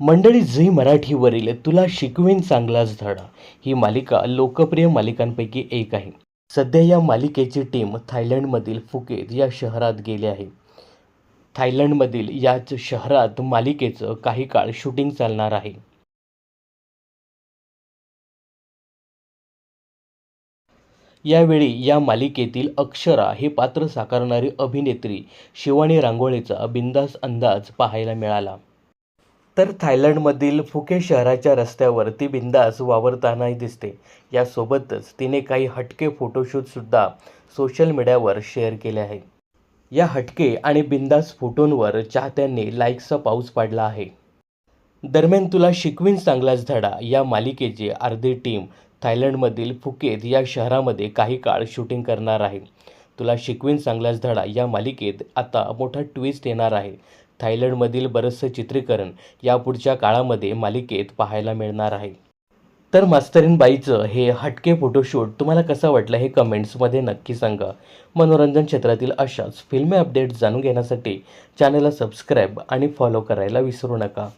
मंडळी झी मराठीवरील तुला शिकवेन चांगलाच धडा. ही मालिका लोकप्रिय मालिकांपैकी एक आहे. सध्या या मालिकेची टीम थायलंडमधील फुकेत या शहरात गेली आहे. थायलंडमधील याच शहरात मालिकेचं काही काळ शूटिंग चालणार आहे. यावेळी या मालिकेतील अक्षरा हे पात्र साकारणारी अभिनेत्री शिवानी रांगोळीचा बिंदास अंदाज पाहायला मिळाला. तर थायलंडमधील फुके शहराच्या रस्त्यावर ती बिंदास वावरतानाही दिसते. यासोबतच तिने काही हटके फोटोशूटसुद्धा सोशल मीडियावर शेअर केले आहे. या हटके आणि बिंदास फोटोंवर चाहत्यांनी लाईक्सचा पाऊस पाडला आहे. दरम्यान तुला शिकवीन चांगलाच धडा या मालिकेची अर्धी टीम थायलंडमधील फुकेत या शहरामध्ये काही काळ शूटिंग करणार आहे. तुला शिकवीन चांगलाच धडा या मालिकेत आता मोठा ट्विस्ट येणार आहे. थायलंडमधील बरंचसं चित्रीकरण यापुढच्या काळामध्ये मालिकेत पाहायला मिळणार आहे. तर मास्तरीन बाईचं हे हटके फोटोशूट तुम्हाला कसं वाटलं हे कमेंट्समध्ये नक्की सांगा. मनोरंजन क्षेत्रातील अशाच फिल्मी अपडेट्स जाणून घेण्यासाठी चॅनलला सबस्क्राईब आणि फॉलो करायला विसरू नका.